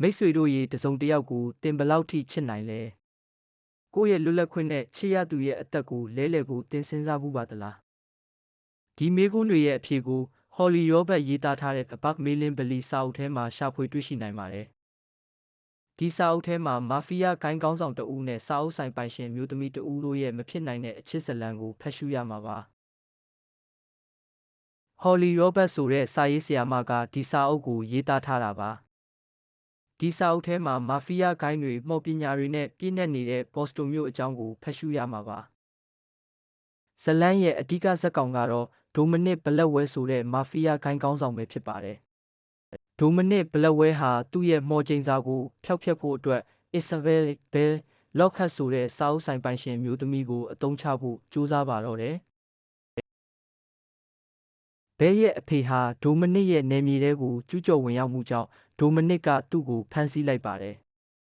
မိတ်ဆွေတို့ရေတစုံတစ်ယောက်ကိုတင်ဘလောက်ထိချစ်နိုင်လဲကိုယ့်ရဲ့လွတ်လပ်ခွင့်နဲ့ချစ်ရသူရဲ့အသက်ကိုလဲလှယ်ဖို့တင်စဉ်းစားမှုပါသလားဒီမေးခွန်းတွေရဲ့အဖြေကိုဟော်လီရောဘတ်ရေးသားထားတဲ့ A Bug Million Belly စာအုပ်ထဲမှာရှာဖွေတွေ့ရှိနိုင်ပါတယ်ဒီစာအုပ်ထဲမှာမာဖီးယားဂိုင်းကောင်းဆောင်တဦးနဲ့စာအုပ်ဆိုင်ပိုင်ရှင်မျိုးသမီးတဦးတို့ရဲ့မဖြစ်နိုင်တဲ့အချစ်ဇာတ်လမ်းကိုဖတ်ရှုရမှာပါဟော်လီရောဘတ်ဆိုတဲ့စာရေးဆရာမကဒီစာအုပ်ကိုရေးသားထားတာပါ ဒီစာအုပ်ထဲမှာမာဖီးယားဂိုင်းတွေမှော်ပညာတွေနဲ့ပြည့်နှက်နေတဲ့ဘော့စတွန်မြို့အကြောင်းကိုဖတ်ရှုရမှာပါဇလန်းရဲ့အဓိကဇာတ်ကောင်ကတော့ဒိုမနစ်ဘလက်ဝဲဆိုတဲ့မာဖီးယားဂိုင်းကောင်းဆောင်ပဲဖြစ်ပါတယ်ဒိုမနစ်ဘလက်ဝဲဟာသူ့ရဲ့မော်ကျိန်စာကိုဖျောက်ဖျက်ဖို့အတွက် Isabel Bell Lockhart ဆိုတဲ့စာအုပ်ဆိုင်ပိုင်ရှင်မျိုးသမီးကိုအသုံးချဖို့ကြိုးစားပါတော့တယ် ဘဲရဲ့အဖေဟာဒိုမနစ်ရဲ့နယ်မြေထဲကိုကျူးကျော်ဝင်ရောက်မှုကြောင့်ဒိုမနစ်ကသူ့ကိုဖမ်းဆီးလိုက်ပါတယ်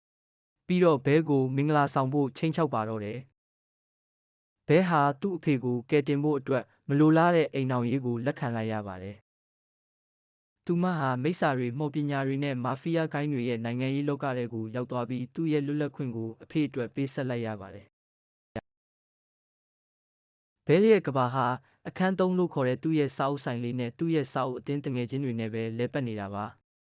။ပြီးတော့ဘဲကိုမင်္ဂလာဆောင်ဖို့ချိန်ချောက်ပါတော့တယ်။ဘဲဟာသူ့အဖေကိုကယ်တင်ဖို့အတွက်မလိုလားတဲ့အိမ်အောင်ရေးကိုလက်ခံလိုက်ရပါတယ်။သူမဟာမိစ္ဆာတွေမှော်ပညာတွေနဲ့မာဖီးယားဂိုင်းတွေရဲ့နိုင်ငံရေးလောကထဲကိုရောက်သွားပြီးသူ့ရဲ့လွတ်လပ်ခွင့်ကိုအဖေအတွက်ပေးဆက်လိုက်ရပါတယ်။ဘဲရဲ့ကဘာဟာ အခန်းသုံးလို့ခေါ်တဲ့သူ့ရဲ့စာအုပ်ဆိုင်လေးနဲ့သူ့ရဲ့စာအုပ်အသင်းတငယ်ချင်းတွေနဲ့ပဲလဲပတ်နေတာပါ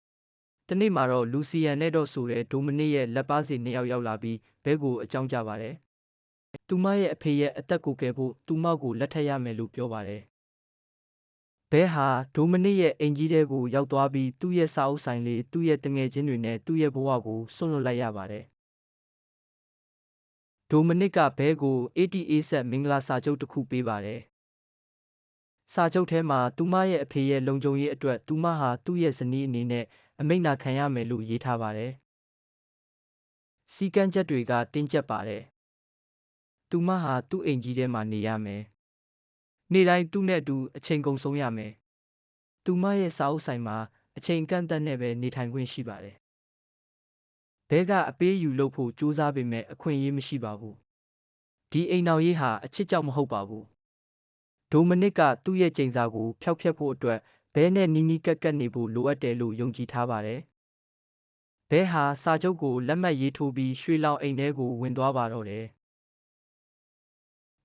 ။တနေ့မှာတော့လူစီယန်နဲ့တော့ဆိုတဲ့ဒိုမနစ်ရဲ့လက်ပါစီနှစ်ယောက်ရောက်လာပြီးဘဲကိုအကြောင်းကြပါတယ်။သူမရဲ့အဖေရဲ့အသက်ကိုကယ်ဖို့သူမောက်ကိုလက်ထပ်ရမယ်လို့ပြောပါတယ်။ဘဲဟာဒိုမနစ်ရဲ့အိမ်ကြီးထဲကိုရောက်သွားပြီးသူ့ရဲ့စာအုပ်ဆိုင်လေးသူ့ရဲ့တငယ်ချင်းတွေနဲ့သူ့ရဲ့ဘဝကိုဆွန့်လွတ်လိုက်ရပါတယ်။ဒိုမနစ်ကဘဲကို ATA ဆက်မင်္ဂလာစာချုပ်တစ်ခုပေးပါတယ် စာချုပ်ထဲမှာသူမရဲ့အဖေရဲ့လုံခြုံရေးအတွက်သူမဟာသူ့ရဲ့ဇနီးအနေနဲ့အမိန့်နာခံရမယ်လို့ရေးထားပါတယ်။စီကံချက်တွေကတင်းကျပ်ပါတယ်။သူမဟာသူ့အိမ်ကြီးထဲမှာနေရမယ်။နေ့တိုင်းသူ့နဲ့အတူအချိန်ကုန်ဆုံးရမယ်။သူမရဲ့စာအုပ်ဆိုင်မှာအချိန်ကန့်သတ်နဲ့ပဲနေထိုင်ခွင့်ရှိပါတယ်။ဘဲကအပေးယူလုပ်ဖို့ကြိုးစားပေမဲ့အခွင့်အရေးမရှိပါဘူး။ဒီအိမ်တော်ရေးဟာအချစ်ကြောင့်မဟုတ်ပါဘူး။ ဒိုမနစ်ကသူ့ရဲ့ကျိန်စာကိုဖျောက်ဖျက်ဖို့အတွက်ဘဲနဲ့နီးနီးကပ်ကပ်နေဖို့လိုအပ်တယ်လို့ယုံကြည်ထားပါတယ်။ဘဲဟာစာချုပ်ကိုလက်မှတ်ရေးထိုးပြီးရွှေလောင်အိမ်ထဲကိုဝင်သွားပါတော့တယ်။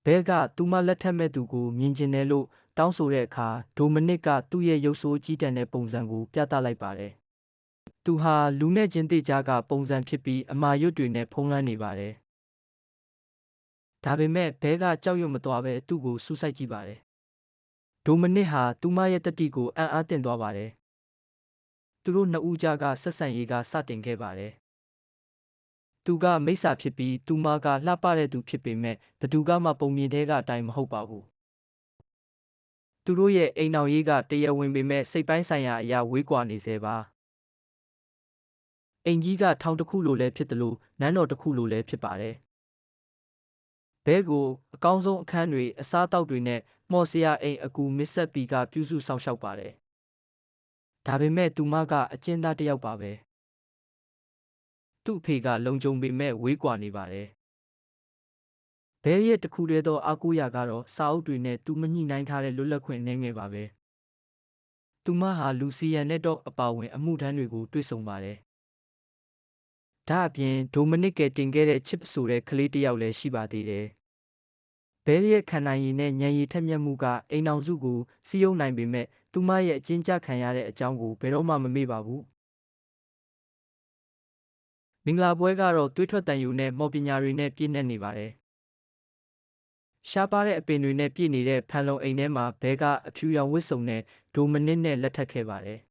ဘဲကသူမလက်ထက်မဲ့သူကိုမြင်ကျင်တယ်လို့တောင်းဆိုတဲ့အခါဒိုမနစ်ကသူ့ရဲ့ရုပ်ဆိုးကြီးတန်တဲ့ပုံစံကိုပြသလိုက်ပါတယ်။သူဟာလူနဲ့ချင်းတေကြားကပုံစံဖြစ်ပြီးအမာရွတ်တွေနဲ့ဖုံးလွှမ်းနေပါတယ် ဒါပေမဲ့ဘဲကကြောက်ရွံ့မသွားဘဲသူ့ကိုစူးစိုက်ကြည့်ပါတယ်။ဒိုမနစ်ဟာသူမရဲ့တတိကိုအံ့အားသင့်သွားပါတယ်။သူတို့နှစ်ဦးကြားကဆက်ဆံရေးကစတင်ခဲ့ပါတယ်။သူကမိစ္ဆာဖြစ်ပြီးသူမကလှပတဲ့သူဖြစ်ပေမဲ့ဘသူကမှပုံမြင်တဲ့ကအတိုင်းမဟုတ်ပါဘူး။သူတို့ရဲ့အိမ်အောင်ရေးကတရားဝင်ပေမဲ့စိတ်ပိုင်းဆိုင်ရာအရာဝေးကွာနေစေပါ။အိမ်ကြီးကထောင်တစ်ခုလိုလည်းဖြစ်တယ်လို့နန်းတော်တစ်ခုလိုလည်းဖြစ်ပါတယ်။ ဘဲကို အကောင်းဆုံးအခန်းတွေအစားအသောက်တွေနဲ့မှော်စရာအိမ်အကူမစ္စက်ပီကပြုစုဆောင်ရှောက်ပါတယ်။ဒါပေမဲ့သူမကအကျဉ်းသားတစ်ယောက်ပါပဲ။သူ့အဖေကလုံခြုံပေမဲ့ဝေးကွာနေပါတယ်။ဘဲရဲ့တခုတည်းသောအားကိုးရာကတော့စာအုပ်တွေနဲ့သူမညှိနှိုင်းထားတဲ့လွတ်လပ်ခွင့်နေငယ်ပါပဲ။သူမဟာလူစီယန်နဲ့တော့အပါဝင်အမှုထမ်းတွေကိုတွေ့ဆုံပါတယ်။ ဒါအပြင် ဒိုမနစ်ကတင်ခဲ့တဲ့ချစ်ဆိုတဲ့ ကလေးတစ်ယောက်လည်းရှိပါသေးတယ်။ဘဲရဲ့ခံနိုင်ရည်နဲ့ ဉာဏ်ရည်ထက်မြက်မှုက အိမ်အောင်စုကိုစီးယုံနိုင်ပေမဲ့သူမရဲ့ အကျဉ်းချခံရတဲ့အကြောင်းကို ဘယ်တော့မှ မမေ့ပါဘူး။မင်္ဂလာပွဲကတော့တွေးထွက်တန်ယူနဲ့ မော်ပညာတွေနဲ့ ပြည့်နှက်နေပါတယ်။ရှားပါတဲ့အပင်တွေနဲ့ ပြည့်နေတဲ့ ဖန်လုံအိမ်ထဲမှာဘဲကအဖြူရောင်ဝတ်စုံနဲ့ ဒိုမနစ်နဲ့ လက်ထပ်ခဲ့ပါတယ်။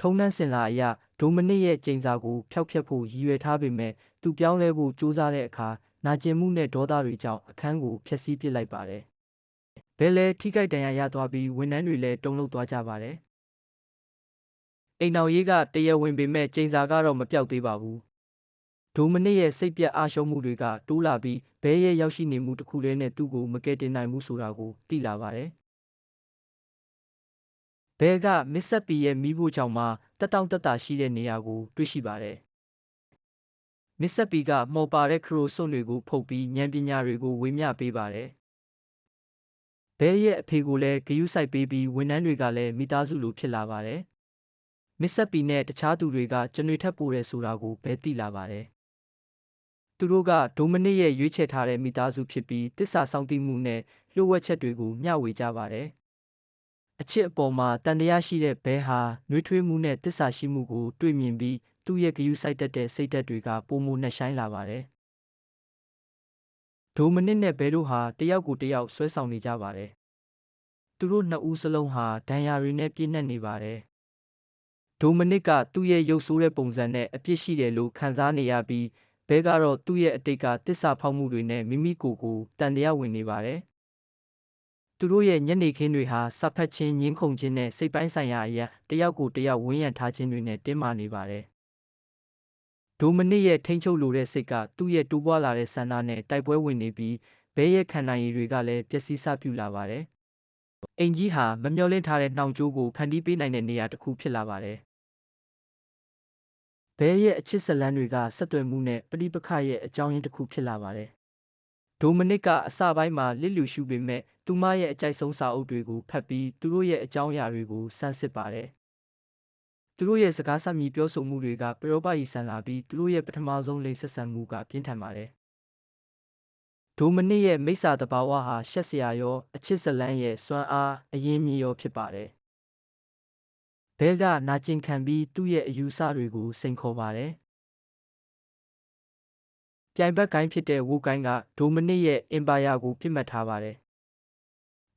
ထုံးနှန်းစင်လာအရ ဒိုမနစ်ရဲ့ကျိန်စာကိုဖျောက်ဖျက်ဖို့ရည်ရွယ်ထားပေမဲ့သူပြောင်းလဲဖို့ကြိုးစားတဲ့အခါနာကျင်မှုနဲ့ဒေါသတွေကြောင့်အခန်းကိုဖျက်ဆီးပစ်လိုက်ပါတယ်။ဘဲလည်းထိခိုက်ဒဏ်ရာရသွားပြီးဝန်ထမ်းတွေလည်းတုန်လှုပ်သွားကြပါတယ်။အိမ်တော်ရေးကတရားဝင်ပေမဲ့ကျိန်စာကတော့မပြောက်သေးပါဘူး။ဒိုမနစ်ရဲ့စိတ်ပြတ်အားရှုံးမှုတွေကတိုးလာပြီးဘဲရဲ့ရောက်ရှိနေမှုတစ်ခုလေးနဲ့သူ့ကိုမကယ်တင်နိုင်ဘူးဆိုတာကိုသိလာပါတယ်။ ဘဲကမစ္စက်ပီရဲ့မိဖို့ကြောင့်မှတက်တောင့်တက်တာရှိတဲ့နေရာကိုတွေ့ရှိပါတယ်။မစ္စက်ပီကမှော်ပါတဲ့ခရိုစွန့်တွေကိုဖုတ်ပြီးဉာဏ်ပညာတွေကိုဝေမျှပေးပါတယ်။ဘဲရဲ့အဖေကိုလည်းဂယုစိုက်ပေးပြီးဝန်ထမ်းတွေကလည်းမိသားစုလိုဖြစ်လာပါတယ်မစ္စက်ပီနဲ့တခြားသူတွေကကျွန်တွေထပ်ပိုတယ်ဆိုတာကိုဘဲသိလာပါတယ်သူတို့ကဒိုမနစ်ရဲ့ရွေးချယ်ထားတဲ့မိသားစုဖြစ်ပြီးတစ္ဆာစောင့်သိမှုနဲ့လျှို့ဝှက်ချက်တွေကိုမျှဝေကြပါတယ် အချစ်အပေါ်မှာတန်တရားရှိတဲ့ဘဲဟာနှွေးထွေးမှုနဲ့တစ္ဆာရှိမှုကို တွေ့မြင်ပြီးသူ့ရဲ့ဂရုစိုက်တတ်တဲ့စိတ်ဓာတ်တွေကပိုမိုနှက်ဆိုင်လာပါတယ်ဒိုမနစ်နဲ့ဘဲတို့ဟာတယောက်ကိုတယောက်ဆွဲဆောင်နေကြပါတယ်သူတို့နှစ်ဦးစလုံးဟာဒဏ်ရာတွေနဲ့ပြည့်နှက်နေပါတယ်ဒိုမနစ်ကသူ့ရဲ့ရုပ်ဆိုးတဲ့ပုံစံနဲ့အပြစ်ရှိတယ်လို့ခံစားနေရပြီးဘဲကတော့သူ့ရဲ့အတိတ်ကတစ္ဆာဖောက်မှုတွေနဲ့မိမိကိုယ်ကိုတန်တရားဝင်နေပါတယ် သူတို့ရဲ့ညနေခင်းတွေဟာစဖတ်ခြင်းငင်းခုန်ခြင်းနဲ့စိတ်ပိုင်းဆိုင်ရာအရာတယောက်ကိုတယောက်ဝန်းရံထားခြင်းတွေနဲ့တင်းမာနေပါတယ်ဒိုမနစ်ရဲ့ထိန်းချုပ်လိုတဲ့စိတ်ကသူ့ရဲ့တိုးပွားလာတဲ့ဆန္ဒနဲ့တိုက်ပွဲဝင်နေပြီးဘဲရဲ့ခံနိုင်ရည်တွေကလည်းပျက်စီးစပြုလာပါတယ်။အင်ကြီးဟာမမျှော်လင့်ထားတဲ့နှောင်ကြိုးကိုဖန်တီးပေးနိုင်တဲ့နေရာတစ်ခုဖြစ်လာပါတယ်။ဘဲရဲ့အချစ်ဇလန်းတွေကဆက်သွယ်မှုနဲ့ပဋိပက္ခရဲ့အကြောင်းရင်းတစ်ခုဖြစ်လာပါတယ်။ဒိုမနစ်ကအစပိုင်းမှာလစ်လျူရှုပေမဲ့ သူမရဲ့အကြိုက်ဆုံးစာအုပ်တွေကိုဖတ်ပြီးသူတို့ရဲ့အကြောင်းအရာတွေကိုစမ်းစစ်ပါတယ်။သူတို့ရဲ့စကားဆက်မြည်ပြောဆိုမှုတွေကပရောပရီဆန်လာပြီးသူတို့ရဲ့ပထမဆုံးလိမ်ဆက်ဆံမှုကပြင်းထန်ပါတယ်ဒိုမနစ်ရဲ့မိစ္ဆာတဘာဝဟာရှက်စရာရောအချစ်ဇလန်းရဲ့စွမ်းအားအရင်းမြစ်ရောဖြစ်ပါတယ်။ဘဲကနာကျင်ခံပြီးသူ့ရဲ့အယူဆတွေကိုစိန်ခေါ်ပါတယ်။ပြိုင်ဘက်ကိုင်းဖြစ်တဲ့ဝူကိုင်းကဒိုမနစ်ရဲ့အင်ပါယာကိုပြစ်မှတ်ထားပါတယ်။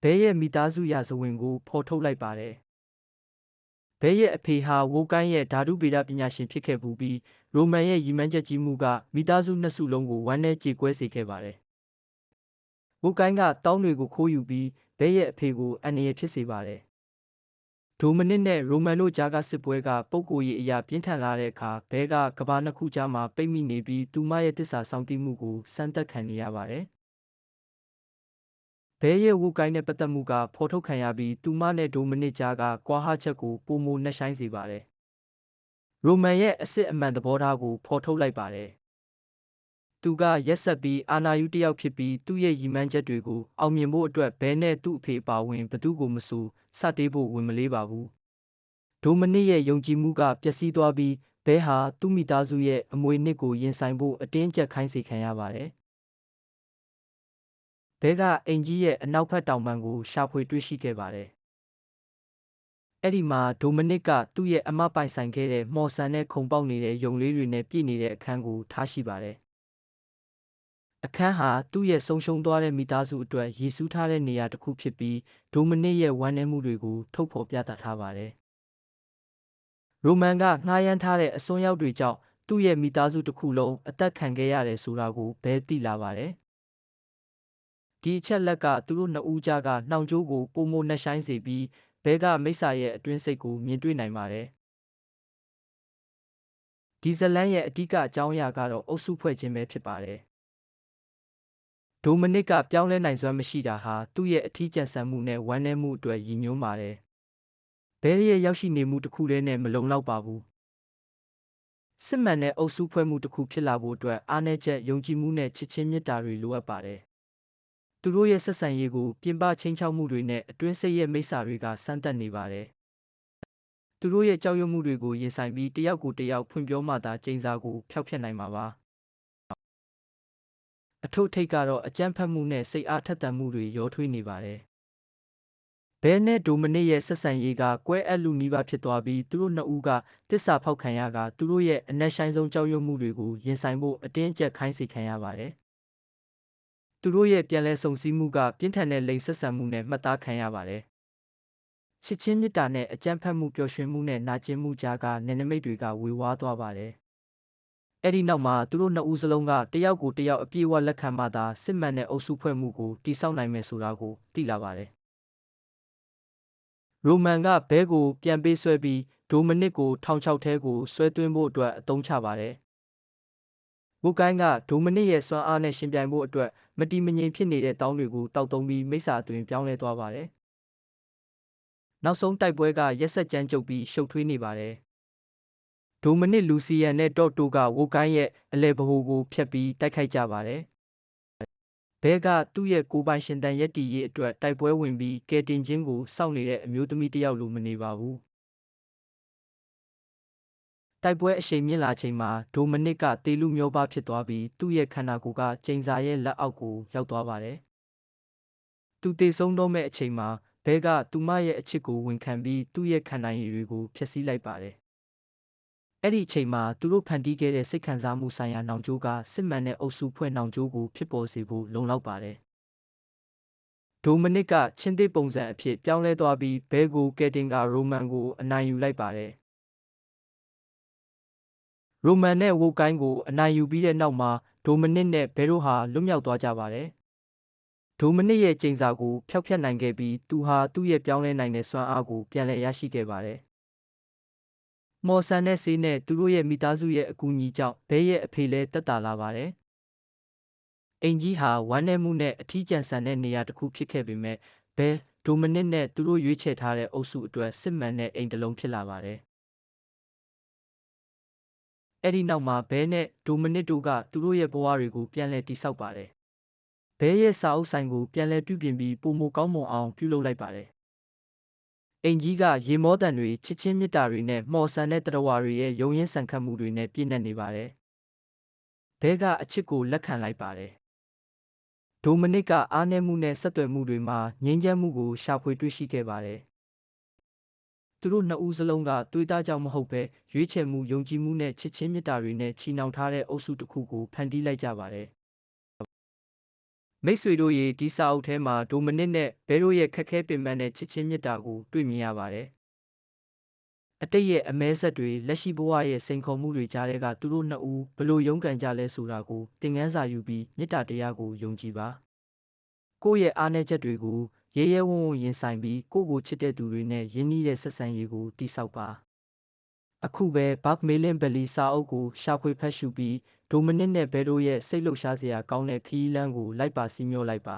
ဘဲရဲ့မိသားစုရာဇဝင်ကိုဖော်ထုတ်လိုက်ပါတယ်။ဘဲရဲ့အဖေဟာဝူကိုင်းရဲ့ဓာတုဗေဒပညာရှင်ဖြစ်ခဲ့ပူပြီးရိုမန်ရဲ့ရည်မှန်းချက်ကြီးမှုကမိသားစုနှစ်စုလုံးကိုဝမ်းနည်းကြေကွဲစေခဲ့ပါတယ်။ဝုတ်ကိုင်းကတောင်းတွေကိုခိုးယူပြီးဘဲရဲ့အဖေကိုအန္တရာယ်ဖြစ်စေပါတယ်။ဒိုမနစ်နဲ့ရိုမန်တို့ကြားကစစ်ပွဲကပုပ်ကိုရေးအရာပြင်းထန်လာတဲ့အခါဘဲကကဘာနှစ်ခုကြားမှာပိတ်မိနေပြီးသူမရဲ့တစ္ဆာဆောင်တိမှုကိုစမ်းသပ်ခံနေရပါတယ်။ ဘဲရဲ့ဝုတ်ကိုင်းနဲ့ပတ်သက်မှုကဖော်ထုတ်ခံရပြီးသူမနဲ့ဒိုမနစ်ကြားကကွာဟချက်ကိုပုံမနှက်ဆိုင်စေပါတယ်။ရိုမန်ရဲ့အစ်စ်အမှန်သဘောထားကိုဖော်ထုတ်လိုက်ပါတယ်သူကရက်ဆက်ပြီးအာဏာယူတစ်ယောက်ဖြစ်ပြီးသူ့ရဲ့ရည်မှန်းချက်တွေကိုအောင်မြင်ဖို့အတွက်ဘဲနဲ့သူ့အဖေပါဝင်ဘသူကိုမဆိုစတေးဖို့ဝင်မလေးပါဘူးဒိုမနစ်ရဲ့ယုံကြည်မှုကပျက်စီးသွားပြီးဘဲဟာသူ့မိသားစုရဲ့အမွေနှစ်ကိုရင်ဆိုင်ဖို့အတင်းကျပ်ခိုင်းစေခံရပါတယ် ဘဲကအင်ကြီးရဲ့အနောက်ဘက်တောင်ပံကိုရှာဖွေတွေ့ရှိခဲ့ပါတယ်အဲ့ဒီမှာဒိုမနစ်ကသူ့ရဲ့အမပိုင်ဆိုင်ခဲ့တဲ့မော်ဆန်နဲ့ခုံပေါက်နေတဲ့ယုံလေးတွေနဲ့ပြည့်နေတဲ့အခန်းကိုထားရှိပါတယ်အခန်းဟာသူ့ရဲ့ဆုံးရှုံးသွားတဲ့မိသားစုအတွက်ရည်စူးထားတဲ့နေရာတစ်ခုဖြစ်ပြီးဒိုမနစ်ရဲ့ဝမ်းနည်းမှုတွေကိုထုတ်ဖော်ပြသထားပါတယ်။ရိုမန်ကငှားရမ်းထားတဲ့အစွန်းရောက်တွေကြောင့်သူ့ရဲ့မိသားစုတစ်ခုလုံးအသက်ခံခဲ့ရတယ်ဆိုတာကိုဘဲသိလာပါတယ်။ ဒီအချက်လက်ကသူတို့နှစ်ဦးကြားကနှောင်ကြိုးကိုပုံမနှက်ဆိုင်စေပြီးဘဲကမိစ္ဆာရဲ့အတွင်းစိတ်ကိုမြင်တွေ့နိုင်ပါတယ်။ဒီဇလန်ရဲ့အဓိကအကြောင်းအရာကတော့အုပ်စုဖွဲ့ခြင်းပဲဖြစ်ပါတယ်။ဒိုမနစ်ကပြောင်းလဲနိုင်စွမ်းမရှိတာဟာသူ့ရဲ့အထီးကျန်ဆန်မှုနဲ့ဝမ်းနည်းမှုအတွက်ရည်ညွှန်းပါတယ်။ဘဲရဲ့ရောက်ရှိနေမှုတစ်ခုတည်းနဲ့မလုံလောက်ပါဘူး။စစ်မှန်တဲ့အုပ်စုဖွဲ့မှုတစ်ခုဖြစ်လာဖို့အတွက်အားနည်းချက်ယုံကြည်မှုနဲ့ချစ်ချင်းမေတ္တာတွေလိုအပ်ပါတယ်။ သူတို့ရဲ့ဆက်ဆံရေးကိုပြင်ပချင်းချောက်မှုတွေနဲ့အတွင်းစိတ်ရဲ့မိစ္ဆာတွေကစမ်းသပ်နေပါတယ်။သူတို့ရဲ့ကြောက်ရွံ့မှုတွေကိုရင်ဆိုင်ပြီးတယောက်ကိုတယောက်ဖွင့်ပြောမှသာကျိန်စာကိုဖျောက်ဖျက်နိုင်မှာပါ။အထုပ်ထိပ်ကတော့အကြမ်းဖက်မှုနဲ့စိတ်အားထက်သန်မှုတွေရောထွေးနေပါတယ်။ဘဲနဲ့ဒိုမနစ်ရဲ့ဆက်ဆံရေးကကွဲအပ်လူနီးပါးဖြစ်သွားပြီးသူတို့နှစ်ဦးကတစ္ဆာဖောက်ခံရကသူတို့ရဲ့အနက်ဆိုင်ဆုံးကြောက်ရွံ့မှုတွေကိုရင်ဆိုင်ဖို့အတင်းအကျပ်ခိုင်းစေခံရပါတယ်။ သူတို့ရဲ့ပြန်လည်ဆုံစည်းမှုကပြင်းထန်တဲ့လိမ်ဆက်ဆံမှုနဲ့မှတ်သားခံရပါတယ်။ချစ်ချင်းမေတ္တာနဲ့အကြမ်းဖက်မှုပျော်ရွှင်မှုနဲ့နာကျင်မှုကြားကနယ်နိမိတ်တွေကဝေဝါးသွားပါတယ်အဲ့ဒီနောက်မှာသူတို့နှစ်ဦးစလုံးကတယောက်ကိုတယောက်အပြည့်အဝလက်ခံမှသာစစ်မှန်တဲ့အုပ်စုဖွဲ့မှုကိုတည်ဆောက်နိုင်မယ်ဆိုတာကိုသိလာပါတယ်။ရိုမန်ကဘဲကိုပြန်ပေးဆွဲပြီးဒိုမနစ်ကိုထောင်ချောက်ထဲကိုဆွဲသွင်းဖို့အတွက်အသုံးချပါတယ်။ ဝုတ်ကိုင်းကဒိုမနစ်ရဲ့စွမ်းအားနဲ့ရှင်ပြိုင်ဖို့အတွက်မတီမငြိမ်ဖြစ်နေတဲ့တောင်းတွေကိုတောက်သုံးပြီးမိစ္ဆာအတွင်ပြောင်းလဲသွားပါတယ်။နောက်ဆုံးတိုက်ပွဲကရက်ဆက်ကြမ်းကြုတ်ပြီးရှုပ်ထွေးနေပါတယ်။ဒိုမနစ်လူစီယန်နဲ့တော့တိုကဝိုကိုင်းရဲ့အလဲဗဟိုကိုဖျက်ပြီးတိုက်ခိုက်ကြပါတယ်။ဘဲကသူ့ရဲ့ကိုပိုင်ရှင်တန်ရက်တီရေးအတွက်တိုက်ပွဲဝင်ပြီးကယ်တင်ခြင်းကိုစောင့်နေတဲ့အမျိုးသမီးတစ်ယောက်လိုမနေပါဘူး။ တိုက်ပွဲအရှိန်မြင့်လာချိန်မှာဒိုမနစ်ကတေလူမျောပါဖြစ်သွားပြီးသူ့ရဲ့ခန္ဓာကိုယ်ကကျိန်စာရဲ့လက်အောက်ကိုရောက်သွားပါတယ်။သူတေဆုံးတော့မဲ့အချိန်မှာဘဲကသူမရဲ့အချစ်ကိုဝန်ခံပြီးသူ့ရဲ့ခံနိုင်ရည်တွေကိုဖျက်ဆီးလိုက်ပါတယ်။အဲ့ဒီအချိန်မှာသူတို့ဖန်တီးခဲ့တဲ့စိတ်ခံစားမှုဆိုင်ရာနှောင်ကြိုးကစစ်မှန်တဲ့အုပ်စုဖွဲ့နှောင်ကြိုးကိုဖြစ်ပေါ်စေဖို့လုံလောက်ပါတယ်။ဒိုမနစ်ကချင်းသစ်ပုံစံအဖြစ်ပြောင်းလဲသွားပြီးဘဲကိုကယ်တင်ကရိုမန်ကိုအနိုင်ယူလိုက်ပါတယ်။ ရိုမန်နဲ့ဝိုကိုင်းကိုအနိုင်ယူပြီးတဲ့နောက်မှာဒိုမနစ်နဲ့ဘဲတို့ဟာလွတ်မြောက်သွားကြပါတယ်။ဒိုမနစ်ရဲ့ကျိန်စာကိုဖျောက်ဖျက်နိုင်ခဲ့ပြီးသူဟာသူ့ရဲ့ပြောင်းလဲနိုင်တဲ့စွမ်းအားကိုပြန်လည်ရရှိခဲ့ပါတယ်။မော်ဆန်နဲ့ဆေးနဲ့သူတို့ရဲ့မိသားစုရဲ့အကူအညီကြောင့်ဘဲရဲ့အဖေလည်းတက်တာလာပါတယ်။အိမ်ကြီးဟာဝမ်းနည်းမှုနဲ့အထီးကျန်ဆန်တဲ့နေရာတစ်ခုဖြစ်ခဲ့ပေမဲ့ဘဲဒိုမနစ်နဲ့သူတို့ရွေးချယ်ထားတဲ့အုပ်စုအတွက်စစ်မှန်တဲ့အိမ်တစ်လုံးဖြစ်လာပါတယ်။ အဲ့ဒီနောက်မှာဘဲနဲ့ဒိုမနစ်တို့ကသူတို့ရဲ့ဘဝတွေကိုပြန်လည်တည်ဆောက်ပါတယ်။ဘဲရဲ့စာအုပ်ဆိုင်ကိုပြန်လည်ပြုပြင်ပြီးပုံမကောင်းမွန်အောင်ပြုလုပ်လိုက်ပါတယ်။အိမ်ကြီးကရေမောတန်တွေချစ်ချင်းမြတ်တာတွေနဲ့မော်ဆန်တဲ့တရဝါတွေရဲ့ယုံရင်းဆန်ခတ်မှုတွေနဲ့ပြည့်နှက်နေပါတယ်။ဘဲကအချစ်ကိုလက်ခံလိုက်ပါတယ်။ဒိုမနစ်ကအားနည်းမှုနဲ့ဆက်သွယ်မှုတွေမှာငြိမ်းချမ်းမှုကိုရှာဖွေတွေ့ရှိခဲ့ပါတယ်။ သူတို့နှစ်ဦးစလုံးကသွေးသားကြောင့်မဟုတ်ဘဲရွေးချယ်မှုယုံကြည်မှုနဲ့ချစ်ချင်းမေတ္တာတွေနဲ့ချီနှောင်ထားတဲ့အုပ်စုတစ်ခုကိုဖန်တီးလိုက်ကြပါတယ်မိတ်ဆွေတို့ရေဒီစာအုပ်ထဲမှာဒိုမနစ်နဲ့ဘဲတို့ရဲ့ခက်ခဲပင်ပန်းတဲ့ချစ်ချင်းမေတ္တာကိုတွေ့မြင်ရပါတယ်အတိတ်ရဲ့အမဲဆက်တွေလက်ရှိဘဝရဲ့စိန်ခေါ်မှုတွေကြားထဲကသူတို့နှစ်ဦးဘလို့ရုန်းကန်ကြလဲဆိုတာကိုသင်ခန်းစာယူပြီးမေတ္တာတရားကိုယုံကြည်ပါကိုယ့်ရဲ့အားနည်းချက်တွေကို ရဲရဲဝံ့ဝံ့ရင်ဆိုင်ပြီးကိုယ့်ကိုချစ်တဲ့သူတွေနဲ့ရင်းနှီးတဲ့ဆက်ဆံရေးကိုတည်ဆောက်ပါအခုပဲဘတ်မေလင်ဘလီစာအုပ်ကိုရှာဖွေဖတ်ရှုပြီးဒိုမနစ်နဲ့ဘဲတို့ရဲ့စိတ်လှုပ်ရှားစရာကောင်းတဲ့ခီးလန်းကိုလိုက်ပါစီးမျောလိုက်ပါ